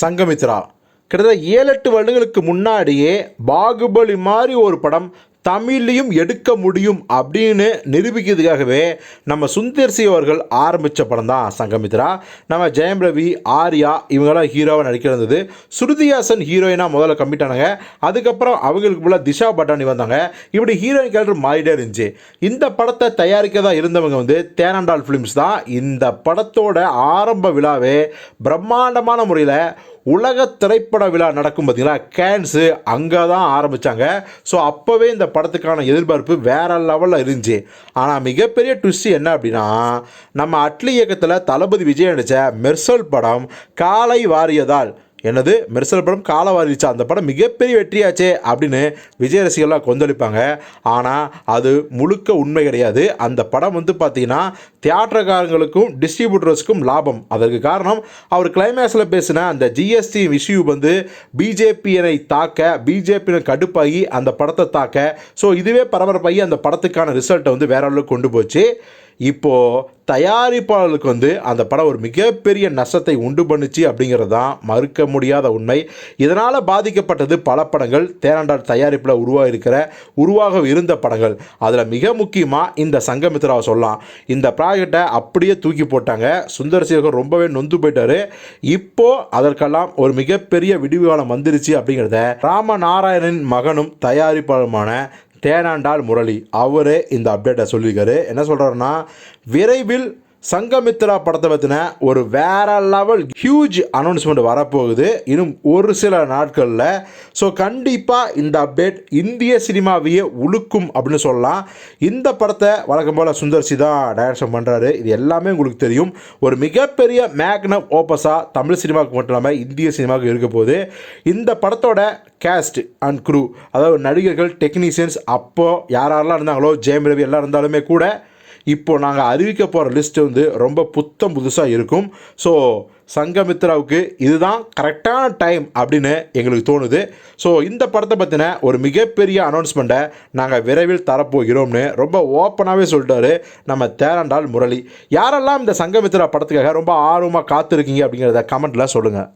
சங்கமித்ரா. கிட்டத்தட்ட ஏழு எட்டு வருடங்களுக்கு முன்னாடியே பாகுபலி மாதிரி ஒரு படம் தமிழ்லையும் எடுக்க முடியும் அப்படின்னு நிரூபிக்கிறதுக்காகவே நம்ம சுந்தர் சி அவர்கள் ஆரம்பித்த படம் தான் சங்கமித்ரா. நம்ம ஜெயம் ரவி ஆர்யா இவங்களாம் ஹீரோவாக நடிக்கிறது ஸ்ருதிஹாசன் ஹீரோயினாக முதல்ல கம்மிட் ஆனாங்க. அதுக்கப்புறம் அவங்களுக்கு போல திஷா பட்டானி வந்தாங்க. இப்படி ஹீரோயின் கேரக்டர் மாறிட்டே இருந்துச்சு. இந்த படத்தை தயாரிக்க தான் இருந்தவங்க வந்து தேனாண்டால் ஃபிலிம்ஸ் தான். இந்த படத்தோட ஆரம்ப விழாவே பிரம்மாண்டமான முறையில் உலக திரைப்பட விழா நடக்கும் பார்த்தீங்களா கேன்ஸு அங்கே தான் ஆரம்பித்தாங்க ஸோ அப்போவே இந்த படத்துக்கான எதிர்பார்ப்பு வேறு லெவலில் இருந்துச்சு. ஆனால் மிகப்பெரிய ட்விஸ்ட் என்ன அப்படின்னா நம்ம அட்லி இயக்கத்தில் தளபதி விஜய் நடித்த மெர்சல் படம் காலை வாரியதால் என்னது? மெர்சல் படம் காலவாரிச்சா? அந்த படம் மிகப்பெரிய வெற்றியாச்சே அப்படின்னு விஜய் ரசிகர்லாம் கொந்தளிப்பாங்க. ஆனால் அது முழுக்க உண்மை கிடையாது. அந்த படம் வந்து பார்த்தீங்கன்னா தியேட்டர்காரங்களுக்கும் டிஸ்ட்ரிபியூட்டர்ஸ்க்கும் லாபம். அதற்கு காரணம் அவர் கிளைமேக்ஸில் பேசின அந்த ஜிஎஸ்டி இஷ்யூ வந்து பிஜேபியினை தாக்க பிஜேபியினை கடுப்பாகி அந்த படத்தை தாக்க. ஸோ இதுவே பரபரப்பாகி அந்த படத்துக்கான ரிசல்ட்டை வந்து வேற அளவுக்கு கொண்டு போச்சு. இப்போது தயாரிப்பாளர்களுக்கு வந்து அந்த படம் ஒரு மிகப்பெரிய நஷ்டத்தை உண்டு பண்ணுச்சு அப்படிங்கிறது தான் மறுக்க முடியாத உண்மை. இதனால் பாதிக்கப்பட்டது பல படங்கள். தேனாண்டார் தயாரிப்பில் உருவாகிருக்கிற உருவாக இருந்த படங்கள். அதில் மிக முக்கியமாக இந்த சங்கமித்ராவை சொல்லலாம். இந்த ப்ராஜெக்டை அப்படியே தூக்கி போட்டாங்க. சுந்தர் சேகர் ரொம்பவே நொந்து போயிட்டாரு. இப்போது அதற்கெல்லாம் ஒரு மிகப்பெரிய விடிவுகாலம் வந்துருச்சு அப்படிங்கிறத ராமநாராயணன் மகனும் தயாரிப்பாளருமான தேனாண்டாள் முரளி அவரே இந்த அப்டேட்டை சொல்லியிருக்காரு. என்ன சொல்கிறாருன்னா விரைவில் சங்கமித்ரா படத்தை பற்றின ஒரு வேற லெவல் ஹியூஜ் அனௌன்ஸ்மெண்ட் வரப்போகுது. இன்னும் ஒரு சில நாட்களில். ஸோ கண்டிப்பாக இந்த அப்டேட் இந்திய சினிமாவையே உழுக்கும் அப்படின்னு சொல்லலாம். இந்த படத்தை வழக்கம் போல் சுந்தர்சி தான் டைரக்ஷன் பண்ணுறாரு இது எல்லாமே உங்களுக்கு தெரியும். ஒரு மிகப்பெரிய மேக்னம் ஓப்பஸாக தமிழ் சினிமாவுக்கு மட்டும் இல்லாமல் இந்திய சினிமாவுக்கு இருக்க போது இந்த படத்தோட கேஸ்ட் அண்ட் க்ரூ அதாவது நடிகர்கள் டெக்னீஷியன்ஸ் அப்போது யாரெல்லாம் இருந்தாங்களோ ஜெயம் ரவி எல்லாம் இருந்தாலுமே கூட இப்போ நாங்கள் அறிவிக்க போகிற லிஸ்ட் வந்து ரொம்ப புத்தம் புதுசாக இருக்கும். ஸோ சங்கமித்ராவுக்கு இதுதான் கரெக்டான டைம் அப்படின்னு எங்களுக்கு தோணுது. ஸோ இந்த படத்தை பற்றின ஒரு மிகப்பெரிய அனௌன்ஸ்மெண்ட்டை நாங்கள் விரைவில் தரப்போகிறோம்னு ரொம்ப ஓப்பனாகவே சொல்லிட்டாரு நம்ம தேரண்டால் முரளி. யாரெல்லாம் இந்த சங்கமித்ரா படத்துக்காக ரொம்ப ஆர்வமாக காத்திருக்கீங்க அப்படிங்கிறத கமெண்ட்டில் சொல்லுங்கள்